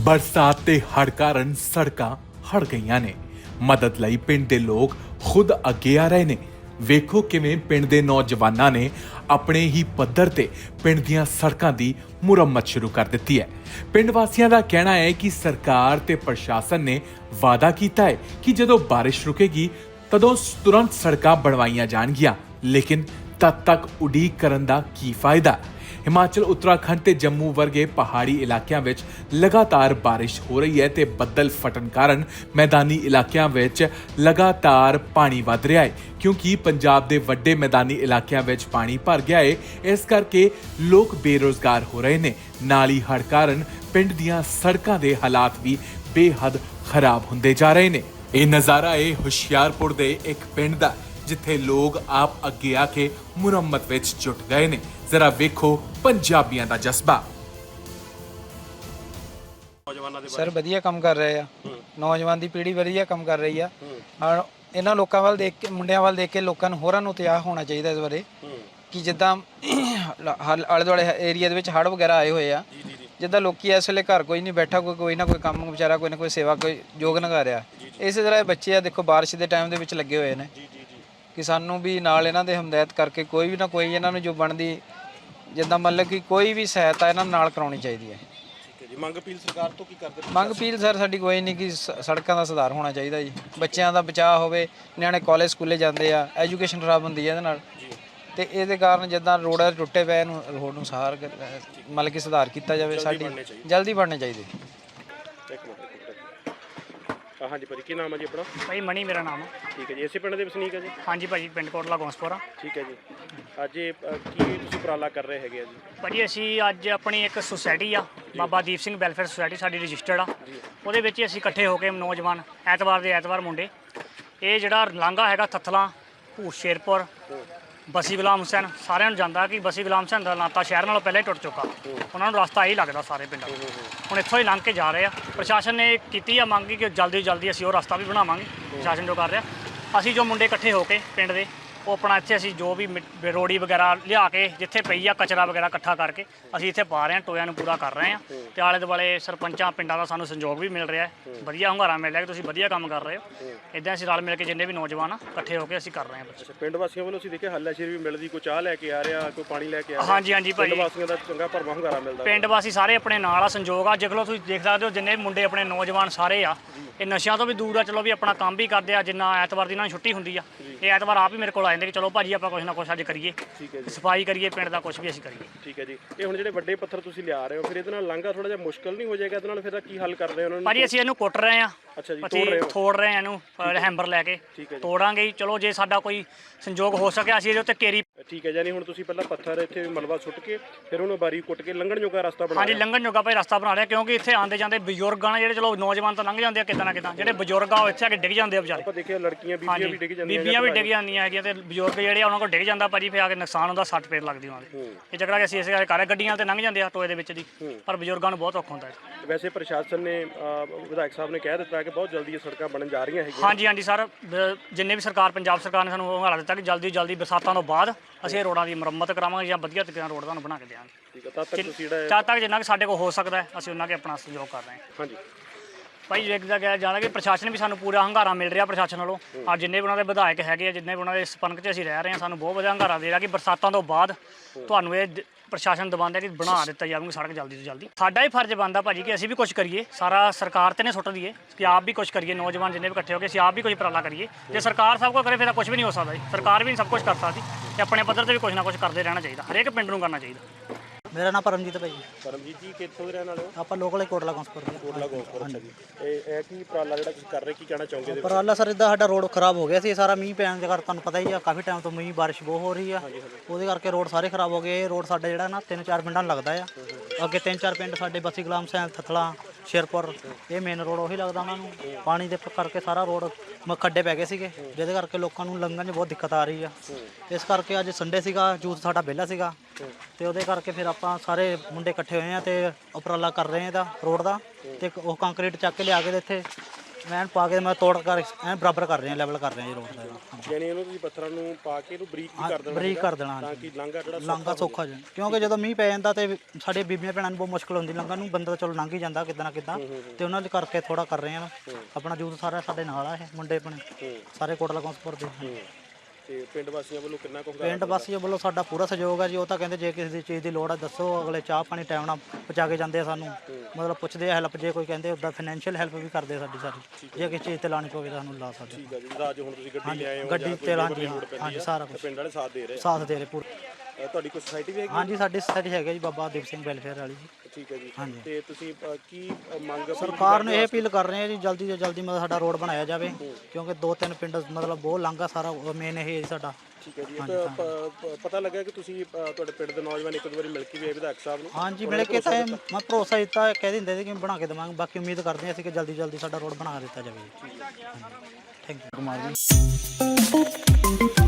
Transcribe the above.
ਬਰਸਾਤ ਤੇ ਹੜ੍ਹ ਕਾਰਨ ਸੜਕਾਂ ਹੜ ਗਈਆਂ ਨੇ। ਮਦਦ ਲਈ ਪਿੰਡ ਦੇ ਲੋਕ ਖੁਦ ਅੱਗੇ ਆ ਰਹੇ ਨੇ। ਵੇਖੋ ਕਿਵੇਂ ਪਿੰਡ ਦੇ ਨੌਜਵਾਨਾਂ ਨੇ ਆਪਣੇ ਹੀ ਪੱਧਰ ਤੇ ਪਿੰਡ ਦੀਆਂ ਸੜਕਾਂ ਦੀ ਮੁਰੰਮਤ ਸ਼ੁਰੂ ਕਰ ਦਿੱਤੀ ਹੈ। ਪਿੰਡ ਵਾਸੀਆਂ ਦਾ ਕਹਿਣਾ ਹੈ ਕਿ ਸਰਕਾਰ ਤੇ ਪ੍ਰਸ਼ਾਸਨ ਨੇ ਵਾਅਦਾ ਕੀਤਾ ਹੈ ਕਿ ਜਦੋਂ ਬਾਰਿਸ਼ ਰੁਕੇਗੀ, ਤਦੋਂ ਤੁਰੰਤ ਸੜਕਾਂ ਬਣਵਾਈਆਂ ਜਾਣਗੀਆਂ। ਲੇਕਿਨ ਤਦ ਤੱਕ ਉਡੀਕ ਕਰਨ ਦਾ ਕੀ ਫਾਇਦਾ? ਹਿਮਾਚਲ, ਉੱਤਰਾਖੰਡ ਤੇ ਜੰਮੂ ਵਰਗੇ ਪਹਾੜੀ ਇਲਾਕਿਆਂ ਵਿੱਚ ਲਗਾਤਾਰ ਬਾਰਿਸ਼ ਹੋ ਰਹੀ ਹੈ ਤੇ ਬੱਦਲ ਫਟਣ ਕਾਰਨ ਮੈਦਾਨੀ ਇਲਾਕਿਆਂ ਵਿੱਚ ਲਗਾਤਾਰ ਪਾਣੀ ਵੱਧ ਰਿਹਾ ਹੈ। ਕਿਉਂਕਿ ਪੰਜਾਬ ਦੇ ਵੱਡੇ ਮੈਦਾਨੀ ਇਲਾਕਿਆਂ ਵਿੱਚ ਪਾਣੀ ਭਰ ਗਿਆ ਹੈ, ਇਸ ਕਰਕੇ ਲੋਕ ਬੇਰੋਜ਼ਗਾਰ ਹੋ ਰਹੇ ਨੇ। ਨਾਲ ਹੀ ਹੜ੍ਹ ਕਾਰਨ ਪਿੰਡ ਦੀਆਂ ਸੜਕਾਂ ਦੇ ਹਾਲਾਤ ਵੀ ਬੇਹੱਦ ਖਰਾਬ ਹੁੰਦੇ ਜਾ ਰਹੇ ਨੇ। ਇਹ ਨਜ਼ਾਰਾ ਹੈ ਹੁਸ਼ਿਆਰਪੁਰ ਦੇ ਇੱਕ ਪਿੰਡ ਦਾ, ਜਿੱਥੇ ਲੋਕ ਆਪ ਅੱਗੇ ਆ ਕੇ ਮੁਰੰਮਤ ਵਿੱਚ ਜੁਟ ਗਏ ਨੇ। ਜ਼ਰਾ ਵੇਖੋ ਪੰਜਾਬੀਆਂ ਦਾ ਜਜ਼ਬਾ। ਨੌਜਵਾਨਾਂ ਦੇ ਸਰ ਵਧੀਆ ਕੰਮ ਕਰ ਰਹੇ ਆ। ਨੌਜਵਾਨ ਦੀ ਪੀੜ੍ਹੀ ਵਧੀਆ ਕੰਮ ਕਰ ਰਹੀ ਆ। ਔਰ ਇਹਨਾਂ ਲੋਕਾਂ ਵੱਲ ਦੇਖ ਕੇ ਮੁੰਡਿਆਂ ਵੱਲ ਦੇਖ ਕੇ ਲੋਕਾਂ ਨੂੰ ਹੋਰਾਂ ਨੂੰ ਤਿਆਹ ਹੋਣਾ ਚਾਹੀਦਾ ਇਸ ਬਾਰੇ। ਕਿ ਜਿੱਦਾਂ ਆਲੇ ਦੁਆਲੇ ਏਰੀਆ ਦੇ ਵਿੱਚ ਹੜ੍ਹ ਵਗੈਰਾ ਆਏ ਹੋਏ ਆ ਜਿੱਦਾਂ ਲੋਕੀ ਇਸ ਵੇਲੇ ਘਰ ਕੋਈ ਨਹੀਂ ਬੈਠਾ ਕੋਈ ਕੋਈ ਨਾ ਕੋਈ ਕੰਮ ਵਿਚਾਰਾ ਕੋਈ ਨਾ ਕੋਈ ਸੇਵਾ ਕੋਈ ਯੋਗ ਨਗਾ ਰਿਹਾ ਇਸੇ ਤਰ੍ਹਾਂ ਇਹ ਬੱਚੇ ਆ ਦੇਖੋ ਬਾਰਿਸ਼ ਦੇ ਟਾਈਮ ਦੇ ਵਿੱਚ ਲੱਗੇ ਹੋਏ ਨੇ ਕਿ ਸਾਨੂੰ ਵੀ ਨਾਲ ਇਹਨਾਂ ਦੇ ਹਮਦਰਦ ਕਰਕੇ ਕੋਈ ਵੀ ਨਾ ਕੋਈ ਇਹਨਾਂ ਨੂੰ ਜੋ ਬਣਦੀ ਜਿੱਦਾਂ ਮਤਲਬ ਕਿ ਕੋਈ ਵੀ ਸਹਾਇਤਾ ਇਹਨਾਂ ਨਾਲ ਕਰਾਉਣੀ ਚਾਹੀਦੀ ਹੈ। ਠੀਕ ਹੈ ਜੀ। ਮੰਗ ਅਪੀਲ ਸਰਕਾਰ ਤੋਂ ਕੀ ਕਰਦੇ ਮੰਗ ਅਪੀਲ ਸਰ ਸਾਡੀ ਕੋਈ ਨਹੀਂ ਕਿ ਸ- ਸੜਕਾਂ ਦਾ ਸੁਧਾਰ ਹੋਣਾ ਚਾਹੀਦਾ ਜੀ। ਬੱਚਿਆਂ ਦਾ ਬਚਾਅ ਹੋਵੇ ਨਿਆਣੇ ਕਾਲਜ ਸਕੂਲੇ ਜਾਂਦੇ ਆ ਐਜੂਕੇਸ਼ਨ ਖਰਾਬ ਹੁੰਦੀ ਹੈ ਇਹਦੇ ਨਾਲ। ਤੇ ਇਹਦੇ ਕਾਰਨ ਜਿੱਦਾਂ ਰੋਡ ਟੁੱਟੇ ਪਏ ਨੂੰ ਰੋਡ ਨੂੰ ਕਰ- ਅਹ ਮਤਲਬ ਕਿ ਸੁਧਾਰ ਕੀਤਾ ਜਾਵੇ ਸਾਡੀ। ਜਲਦੀ ਬਣਨੇ ਚਾਹੀਦੇ। ਇੱਕ ਮਿੰਟ ਇੱਕ ਮਿੰਟ। ਹਾਂਜੀ ਭਾਜੀ ਕੀ ਨਾਮ ਹੈ ਜੀ ਆਪਣਾ? ਭਾਈ ਮਣੀ ਮੇਰਾ ਨਾਮ ਆ। ਠੀਕ ਹੈ ਜੀ ਇਸੇ ਪਿੰਡ ਦੇ ਵਸਨੀਕ ਹੈ ਜੀ? ਹਾਂਜੀ ਭਾਜੀ ਪਿੰਡ ਕੋਟਲਾ ਗੌਂਸਪੁਰਾ ਠੀਕ ਹੈ ਜੀ। ਅੱਜ ਇਹ ਅ, ਕੀ ਤੁਸੀਂ ਉਪਰਾਲਾ ਕਰ ਰਹੇ ਹੈਗੇ ਆ ਜੀ? ਭਾਜੀ ਅਸੀਂ ਅੱਜ ਆਪਣੀ ਇੱਕ ਸੁਸਾਇਟੀ ਆ ਬਾਬਾ ਦੀਪ ਸਿੰਘ ਵੈਲਫੇਅਰ ਸੁਸਾਇਟੀ ਸਾਡੀ ਰਜਿਸਟਰਡ ਆ। ਉਹਦੇ ਵਿੱਚ ਹੀ ਅਸੀਂ ਇਕੱਠੇ ਹੋ ਕੇ ਨੌਜਵਾਨ ਐਤਵਾਰ ਦੇ ਐਤਵਾਰ ਮੁੰਡੇ। ਇਹ ਜਿਹੜਾ ਲਾਂਘਾ ਹੈਗਾ ਥੱਥਲਾ ਭੂਤ ਸ਼ੇਰਪੁਰ ਬਸੀ ਗੁਲਾਮ ਹੁਸੈਨ ਸਾਰਿਆਂ ਨੂੰ ਜਾਂਦਾ ਕਿ ਬਸੀ ਗੁਲਾਮ ਹੁਸੈਨ ਦਾ ਨਾਤਾ ਸ਼ਹਿਰ ਨਾਲੋਂ ਪਹਿਲਾਂ ਹੀ ਟੁੱਟ ਚੁੱਕਾ। ਉਹਨਾਂ ਨੂੰ ਰਸਤਾ ਹੀ ਲੱਗਦਾ ਸਾਰੇ ਪਿੰਡਾਂ ਨੂੰ ਹੁਣ ਇੱਥੋਂ ਹੀ ਲੰਘ ਕੇ ਜਾ ਰਹੇ ਆ। ਪ੍ਰਸ਼ਾਸਨ ਨੇ ਕੀਤੀ ਆ ਮੰਗੀ ਕਿ ਜਲਦੀ ਤੋਂ ਜਲਦੀ ਅਸੀਂ ਉਹ ਰਸਤਾ ਵੀ ਬਣਾਵਾਂਗੇ। ਪ੍ਰਸ਼ਾਸਨ ਜੋ ਕਰ ਰਿਹਾ। ਅਸੀਂ ਜੋ ਮੁੰਡੇ ਇਕੱਠੇ ਹੋ ਕੇ ਪਿੰਡ ਦੇ ਉਹ ਆਪਣਾ ਇੱਥੇ ਅਸੀਂ ਜੋ ਵੀ ਰੋੜੀ ਵਗੈਰਾ ਲਿਆ ਕੇ ਜਿੱਥੇ ਪਈ ਆ ਕਚਰਾ ਵਗੈਰਾ ਇਕੱਠਾ ਕਰਕੇ ਅਸੀਂ ਇੱਥੇ ਪਾ ਰਹੇ ਹਾਂ ਟੋਇਆਂ ਨੂੰ ਪੂਰਾ ਕਰ ਰਹੇ ਹਾਂ। ਤੇ ਆਲੇ ਦੁਆਲੇ ਸਰਪੰਚਾਂ ਪਿੰਡਾਂ ਦਾ ਸਾਨੂੰ ਸੰਯੋਗ ਵੀ ਮਿਲ ਰਿਹਾ ਹੈ। ਵਧੀਆ ਹੁੰਗਾਰਾ ਮਿਲ ਰਿਹਾ ਕਿ ਤੁਸੀਂ ਵਧੀਆ ਕੰਮ ਕਰ ਰਹੇ ਹੋ। ਇਦਾਂ ਅਸੀਂ ਰਲ ਮਿਲ ਕੇ ਜਿੰਨੇ ਵੀ ਨੌਜਵਾਨ ਆ ਇਕੱਠੇ ਹੋ ਕੇ ਅਸੀਂ ਕਰ ਰਹੇ ਹਾਂ ਬੱਚੇ। ਅੱਛਾ ਪਿੰਡ ਵਾਸੀਆਂ ਵੱਲੋਂ ਅਸੀਂ ਦੇਖਿਆ ਹੱਲਾ ਸ਼ੇਰ ਵੀ ਮਿਲਦੀ ਕੋਈ ਚਾਹ ਲੈ ਕੇ ਆ ਰਿਹਾ ਕੋਈ ਪਾਣੀ ਲੈ ਕੇ ਆ ਰਿਹਾ। ਹਾਂਜੀ ਹਾਂਜੀ ਪਿੰਡ ਵਾਸੀਆਂ ਦਾ ਚੰਗਾ ਭਰਵਾਂ ਹੁੰਗਾਰਾ ਮਿਲਦਾ। ਪਿੰਡ ਵਾਸੀ ਸਾਰੇ ਆਪਣੇ ਨਾਲ ਆ ਸੰਯੋਗ ਆ। ਜਿਗਲੋ ਤੁਸੀਂ ਦੇਖ ਸਕਦੇ ਹੋ ਜਿੰਨੇ ਵੀ ਮੁੰਡੇ ਆਪਣੇ ਨੌਜਵਾਨ ਸਾਰੇ ਆ ਇਹ ਨਸ਼ਿਆਂ ਤੋਂ ਵੀ ਦੂਰ ਆ। ਚਲੋ ਵੀ ਆਪਣਾ ਕੰਮ ਵੀ ਕਰਦੇ ਆ ਜਿੰਨਾ ਐਤਵਾਰ ਦੀ ਇਹਨਾਂ ਨੂੰ ਛੁੱਟੀ ਹੁੰਦੀ ਆ। ਇਹ ਐਤਵਾਰ ਆਪ ਹੀ ਮੇਰੇ ਕੋਲ ਆ ਜਾਂਦੇ ਕਿ ਚਲੋ ਭਾਜੀ ਆਪਾਂ ਕੁਛ ਨਾ ਕੁਛ ਅੱਜ ਕਰੀਏ ਠੀਕ ਹੈ ਜੀ। ਸਫ਼ਾਈ ਕਰੀਏ ਪਿੰਡ ਦਾ ਕੁਛ ਵੀ ਅਸੀਂ ਕਰੀਏ। ਠੀਕ ਹੈ ਜੀ। ਇਹ ਹੁਣ ਜਿਹੜੇ ਵੱਡੇ ਪੱਥਰ ਤੁਸੀਂ ਲਿਆ ਰਹੇ ਹੋ ਫਿਰ ਇਹਦੇ ਨਾਲ ਲਾਂਘਾ ਥੋੜਾ ਜਿਹਾ ਮੁਸ਼ਕਲ ਨਹੀਂ ਹੋ ਜਾਏਗਾ? ਇਹਦੇ ਨਾਲ ਫਿਰ ਕੀ ਹੱਲ ਕਰ ਰਹੇ ਹੋ ਉਹਨਾਂ ਨੂੰ? ਭਾਜੀ ਅਸੀਂ ਇਹਨੂੰ ਕੁੱਟ ਰਹੇ ਆ ਅੱਛਾ ਜੀ ਤੋੜ ਰਹੇ ਹੋ। ਤੋੜ ਰਹੇ ਆ ਇਹਨੂੰ ਹੈਂਬਰ ਲੈ ਕੇ। ਜੀ। ਤੋੜਾਂਗੇ। ਚਲੋ ਜੇ ਸਾਡਾ ਕੋਈ ਸੰਯੋਗ ਹੋ ਸਕਿਆ ਅਸੀਂ ਇਹਦੇ ਉੱਤੇ ਕੇਰੀ ਠੀਕ ਹੈ ਯਾਨੀ ਹੁਣ ਤੁਸੀਂ ਪਹਿਲਾਂ ਪੱਥਰ ਇੱਥੇ ਮਲਬਾ ਸੁੱਟ ਕੇ ਫਿਰ ਉਹਨੂੰ ਬਾਰੀ ਕੁੱਟ ਕੇ ਲੰਘਣ ਜੋਗਾ ਰਸਤਾ ਬਣਾ ਹਾਂਜੀ ਲੰਘਣ ਜੋਗਾ ਭਾਈ ਰਸਤਾ ਬਣਾ ਲਿਆ ਕਿਉਂਕਿ ਇੱਥੇ ਆਂਦੇ ਜਾਂਦੇ ਬਜ਼ੁਰਗਾਂ ਨੇ ਜਿਹੜੇ ਚਲੋ ਨੌਜਵਾਨ ਤਾਂ ਲੰਘ ਜਾਂਦੇ ਆ ਕਿਤੇ ਨਾ ਕਿਤੇ ਜਿਹੜੇ ਬਜ਼ੁਰਗ ਆ ਉਹ ਇੱਥੇ ਆ ਕੇ ਡਿੱਗ ਜਾਂਦੇ ਆ ਵਿਚਾਰੇ। ਆਪਾਂ ਦੇਖਿਆ ਲੜਕੀਆਂ ਬੀਬੀਆਂ ਵੀ ਡਿੱਗ ਜਾਂਦੀਆਂ ਬੀਬੀਆਂ ਵੀ ਡਿੱਗ ਜਾਂਦੀਆਂ ਹੈਗੀਆਂ ਤੇ ਬਜ਼ੁਰਗ ਜਿਹੜੇ ਆ ਉਹਨਾਂ ਕੋਲ ਡਿੱਗ ਜਾਂਦਾ ਭਾਜੀ ਫਿਰ ਆ ਕੇ ਨੁਕਸਾਨ ਹੁੰਦਾ ਸੱਟ ਪੇਟ ਲੱਗਦੀ ਉਹਨਾਂ ਦੇ। ਇਹ ਝਗੜਾ ਕਿ ਅਸੀਂ ਇਸੇ ਕਰਕੇ ਕਰ ਗੱਡੀਆਂ ਤੇ ਲੰਘ ਜਾਂਦੇ ਆ ਟੋਏ ਦੇ ਵਿੱਚ ਦੀ ਪਰ ਬਜ਼ੁਰਗਾਂ ਨੂੰ ਬਹੁਤ ਔਖਾ ਹੁੰਦਾ ਹੈ। ਵੈਸੇ ਪ੍ਰਸ਼ਾਸਨ ਨੇ ਵਿਧਾਇਕ ਸਾਹਿਬ ਨੇ ਕਹਿ ਦਿੱਤਾ ਕਿ ਬਹੁਤ ਜਲਦੀ ਇਹ ਸੜਕਾਂ ਬਣਨ ਜਾ ਰਹੀਆਂ ਹੈਗੀਆਂ। ਹਾਂਜੀ ਹਾਂਜੀ ਸਰ ਜਿੰਨੇ ਵੀ ਸਰਕਾਰ ਪੰਜਾਬ ਸਰਕਾਰ ਨੇ ਸਾਨੂੰ ਉਹ ਹਲਾ ਦਿੱਤਾ ਕਿ ਜਲਦੀ ਜਲਦੀ ਬਰਸਾਤਾਂ ਤੋਂ ਬਾਅਦ ਅਸੀਂ ਇਹ ਰੋਡਾਂ ਦੀ ਮੁਰੰਮਤ ਕਰਾਵਾਂਗੇ ਜਾਂ ਵਧੀਆ ਤਰੀਕੇ ਨਾਲ ਰੋਡ ਤੁਹਾਨੂੰ ਬਣਾ ਕੇ ਦੇਵਾਂਗੇ। ਠੀਕ ਹੈ ਤਦ ਤੱਕ ਤੁਸੀਂ ਜਿਹੜਾ ਜਦ ਤੱਕ ਜਿੰਨਾ ਕਿ ਸਾਡੇ ਕੋਲ ਹੋ ਸਕਦਾ ਹੈ ਅਸੀਂ ਉਹਨਾਂ ਕੇ ਆਪਣਾ ਸਹਿਯੋਗ ਕਰ ਰਹੇ ਹਾਂ। ਹਾਂਜੀ। ਭਾਈ ਇੱਕ ਕਿਹਾ ਜਾਂਦਾ ਕਿ ਪ੍ਰਸ਼ਾਸਨ ਵੀ ਸਾਨੂੰ ਪੂਰਾ ਹੰਗਾਰਾ ਮਿਲ ਰਿਹਾ ਪ੍ਰਸ਼ਾਸਨ ਵੱਲੋਂ ਆ ਜਿੰਨੇ ਵੀ ਉਹਨਾਂ ਦੇ ਵਿਧਾਇਕ ਹੈਗੇ ਆ ਜਿੰਨੇ ਵੀ ਉਹਨਾਂ ਦੇ ਸਪੰਕ 'ਚ ਅਸੀਂ ਰਹਿ ਰਹੇ ਹਾਂ ਸਾਨੂੰ ਬਹੁਤ ਵਧੀਆ ਹੰਗਾਰਾ ਦੇ ਰਿਹਾ ਕਿ ਬਰਸਾਤਾਂ ਤੋਂ ਬਾਅਦ ਤੁਹਾਨੂੰ ਇਹ ਦ- ਪ੍ਰਸ਼ਾਸਨ ਦਬਾਉਂਦਾ ਕਿ ਬਣਾ ਦਿੱਤਾ ਜਾਵੇ ਸੜਕ ਜਲਦੀ ਤੋਂ ਜਲਦੀ। ਸਾਡਾ ਹੀ ਫਰਜ਼ ਬਣਦਾ ਭਾਜੀ ਕਿ ਅਸੀਂ ਵੀ ਕੁਝ ਕਰੀਏ ਸਾਰਾ ਸਰਕਾਰ ਤੇ ਨੇ ਸੁੱਟ ਦਈਏ ਕਿ ਆਪ ਵੀ ਕੁਝ ਕਰੀਏ ਨੌਜਵਾਨ ਜਿੰਨੇ ਵੀ ਇਕੱਠੇ ਹੋ ਕੇ ਅਸੀਂ ਆਪ ਵੀ ਕੁਝ ਉਪਰਾਲਾ ਕਰੀਏ। ਜੇ ਸਰਕਾਰ ਸਭ ਕੁਝ ਕਰੇ ਫਿਰ ਤਾਂ ਕੁਝ ਵੀ ਨਹੀਂ ਹੋ ਸਕਦਾ ਜੀ। ਸਰਕਾਰ ਵੀ ਨਹੀਂ ਸਭ ਕੁਝ ਕਰ ਸਕਦੀ। ਤੇ ਆਪਣੇ ਪੱਧਰ ਤੇ ਵੀ ਕੁਝ ਨਾ ਕੁਝ ਕਰਦੇ ਰਹਿਣਾ ਚਾਹੀਦਾ ਹਰੇਕ ਪਿੰਡ ਨੂੰ ਕਰਨਾ ਚਾਹੀਦਾ। ਮੇਰਾ ਨਾਮ ਪਰਮਜੀਤ ਭਾਈ ਪਰਮਜੀਤ ਜੀ ਕਿੱਥੋਂ ਦੇ ਰਹਿਣ ਵਾਲੇ ਹੋ? ਆਪਾਂ ਲੋਕਲ ਹੀ ਕੋਟਲਾ ਕੌਂਸਪੁਰ ਦੇ। ਕੋਟਲਾ ਗੋਪੁਰ ਅੱਛਾ ਜੀ। ਇਹ ਇਹ ਕੀ ਉਪਰਾਲਾ ਜਿਹੜਾ ਤੁਸੀਂ ਕਰ ਰਹੇ ਕੀ ਕਹਿਣਾ ਚਾਹੋਗੇ ਇਹਦੇ ਪਰ ਅੱਲਾ ਸਰ ਇਦਾਂ ਸਾਡਾ ਰੋਡ ਖਰਾਬ ਹੋ ਗਿਆ ਸੀ ਸਾਰਾ ਮੀਂਹ ਪੈਣ ਦੇ ਕਰਕੇ ਤੁਹਾਨੂੰ ਪਤਾ ਹੀ ਆ ਕਾਫੀ ਟਾਈਮ ਤੋਂ ਮੀਂਹ ਬਾਰਿਸ਼ ਬਹੁਤ ਹੋ ਰਹੀ ਆ। ਉਹਦੇ ਕਰਕੇ ਰੋਡ ਸਾਰੇ ਖਰਾਬ ਹੋ ਗਏ। ਇਹ ਰੋਡ ਸਾਡਾ ਜਿਹੜਾ ਨਾ ਤਿੰਨ ਚਾਰ ਪਿੰਡਾਂ ਨੂੰ ਲੱਗਦਾ ਆ। ਅੱਗੇ ਤਿੰਨ ਚਾਰ ਪਿੰਡ ਸਾਡੇ ਬਸੀ ਗੁਲਾਮ ਸੈਨ ਥਥਲਾ ਸ਼ੇਰਪੁਰ, ਇਹ ਮੇਨ ਰੋਡ ਉਹੀ ਲੱਗਦਾ ਉਹਨਾਂ ਨੂੰ। ਪਾਣੀ ਦੇ ਕਰਕੇ ਸਾਰਾ ਰੋਡ ਮ- ਖੱਡੇ ਪੈ ਗਏ ਸੀਗੇ, ਜਿਹਦੇ ਕਰਕੇ ਲੋਕਾਂ ਨੂੰ ਲੰਘਣ 'ਚ ਬਹੁਤ ਦਿੱਕਤ ਆ ਰਹੀ ਆ। ਇਸ ਕਰਕੇ ਅੱਜ ਸੰਡੇ ਸੀਗਾ ਯੂਥ ਸਾਡਾ ਵਿਹਲਾ ਸੀਗਾ। ਤੇ ਉਹਦੇ ਕਰਕੇ ਫਿਰ ਆਪਾਂ ਸਾਰੇ ਮੁੰਡੇ ਇਕੱਠੇ ਹੋਏ ਆ ਤੇ ਉਪਰਾਲਾ ਕਰ ਰਹੇ ਆ ਇਹਦਾ ਰੋਡ ਦਾ। ਤੇ ਉਹ ਕੰਕਰੀਟ ਚੱਕ ਕੇ ਲਿਆ ਕੇ ਤੇ ਇੱਥੇ ਮੈਂ ਪਾ ਕੇ ਮੈਂ ਤੋੜ ਕਰ ਐ ਬਰਾਬਰ ਕਰ ਰਹੇ ਹਾਂ ਲੈਵਲ ਕਰ ਰਹੇ ਹਾਂ ਜੀ ਰੋਡ ਦਾ। ਯਾਨੀ ਇਹਨੂੰ ਤੁਸੀਂ ਪੱਥਰਾਂ ਨੂੰ ਪਾ ਕੇ ਇਹਨੂੰ ਬਰੀਕ ਵੀ ਕਰ ਦੇਣਾ ਬਰੀਕ ਕਰ ਦੇਣਾ ਤਾਂ। ਕਿ ਲਾਂਘਾ ਜਿਹੜਾ ਲਾਂਘਾ ਸੌਖਾ ਜਾਏ। ਕਿਉਂਕਿ ਜਦੋਂ ਮੀਂਹ ਪੈ ਜਾਂਦਾ ਤੇ ਸਾਡੇ ਬੀਬੀਆਂ ਭੈਣਾਂ ਨੂੰ ਬਹੁਤ ਮੁਸ਼ਕਲ ਹੁੰਦੀ ਲੰਘਣ ਨੂੰ ਬੰਦਾ ਚਲੋ ਲੰਘ ਹੀ ਜਾਂਦਾ ਕਿਦਾਂ ਨਾ ਕਿਦਾਂ। ਤੇ ਉਹਨਾਂ ਦੇ ਕਰਕੇ ਥੋੜਾ ਕਰ ਰਹੇ ਆ ਆਪਣਾ ਯੂਥ ਸਾਰਾ ਸਾਡੇ ਨਾਲ ਆ ਇਹ ਮੁੰਡੇ ਆਪਣੇ। ਸਾਰੇ ਕੋਟਲਾ ਕੌਂਸਪੁਰ ਦੇ। ਹੂੰ। ਤੇ ਪਿੰਡ ਵਾਸੀਆਂ ਵੱਲੋਂ ਕਿੰਨਾ ਕੁ ਪਿੰਡ ਵਾਸੀਆਂ ਵੱਲੋਂ ਸਾਡਾ ਪੂਰਾ ਸਹਿਯੋਗ ਹੈ ਜੀ। ਉਹ ਤਾਂ ਕਹਿੰਦੇ ਜੇ ਕਿਸੇ ਦੀ ਚੀਜ਼ ਦੀ ਲੋੜ ਹੈ ਦੱਸੋ ਅਗਲੇ ਚਾਹ ਪਾਣੀ ਟਾਈਮ ਨਾਲ ਪਹੁੰਚਾ ਕੇ ਜਾਂਦੇ ਆ ਸਾਨੂੰ। ਮਤਲਬ ਪੁੱਛਦੇ ਆ ਹੈਲਪ ਜੇ ਕੋਈ ਕਹਿੰਦੇ ਉਦਾਂ ਫਾਈਨੈਂਸ਼ੀਅਲ ਹੈਲਪ ਵੀ ਕਰਦੇ ਆ ਸਾਡੀ ਸਾਰੀ। ਜੇ ਕਿਸੇ ਚੀਜ਼ ਤੇ ਲਾਣੀ ਪਵੇ ਤਾਂ ਸਾਨੂੰ ਲਾ ਸਕਦੇ ਠੀਕ ਹੈ ਜੀ ਅੱਜ ਹੁਣ ਤੁਸੀਂ ਗੱਡੀ ਲਿਆਏ ਹੋ ਗੱਡੀ ਤੇ labor ਹਾਂਜੀ ਸਾਰਾ ਕੁਝ ਪਿੰਡ ਵਾਲੇ ਸਾਥ ਦੇ ਰਹੇ ਆ। ਸਾਥ ਦੇ ਰਹੇ ਪੂਰਾ। ਅ, ਤੁਹਾਡੀ ਕੋਈ ਸੁਸਾਇਟੀ ਵੀ ਹੈਗੀ ਹਾਂਜੀ ਸਾਡੀ ਸੋਸਾਇਟੀ ਹੈਗਾ ਜੀ ਬਾਬਾ ਦੀਪ ਸਿੰਘ ਵੈਲਫੇਅਰ ਵਾਲੀ ਜੀ। ਠੀਕ ਹੈ ਜੀ। ਹਾਂਜੀ। ਤੇ ਤੁਸੀਂ ਅ, ਕੀ ਅ, ਮੰਗ ਸਰਕਾਰ ਨੂੰ ਇਹ ਅਪੀਲ ਕਰ ਰਹੇ ਆ ਜੀ ਜਲਦੀ ਤੋਂ ਜਲਦੀ ਮਤਲਬ ਸਾਡਾ ਰੋਡ ਬਣਾਇਆ ਜਾਵੇ ਕਿਉਂਕਿ ਦੋ ਤਿੰਨ ਪਿੰਡ ਮਤਲਬ ਬਹੁਤ ਲਾਂਘਾ ਸਾਰਾ ਮੇਨ ਇਹ ਹੈ ਜੀ ਸਾਡਾ। ਠੀਕ ਹੈ ਜੀ। ਪ- ਪ- ਪਤਾ ਲੱਗਾ ਕਿ ਤੁਸੀਂ ਅ, ਤੁਹਾਡੇ ਪਿੰਡ ਦੇ ਨੌਜਵਾਨ ਇੱਕ ਦੋ ਵਾਰੀ ਮਿਲ ਕੇ ਵੀ ਆਏ ਵਿਧਾਇਕ ਸਾਹਿਬ ਨੂੰ। ਹਾਂਜੀ ਮਿਲ ਕੇ ਤਾਂ ਇਹ ਮੈਂ ਭਰੋਸਾ ਦਿੱਤਾ ਕਹਿ ਦਿੰਦੇ ਸੀ ਕਿ ਬਣਾ ਕੇ ਦੇਵਾਂਗੇ। ਬਾਕੀ ਉਮੀਦ ਕਰਦੇ ਹਾਂ ਅਸੀਂ ਕਿ ਜਲਦੀ ਜਲਦੀ ਸਾਡਾ ਰੋਡ ਬਣਾ ਦਿੱਤਾ ਜਾਵੇ ਜੀ। Thank you Kumar ji.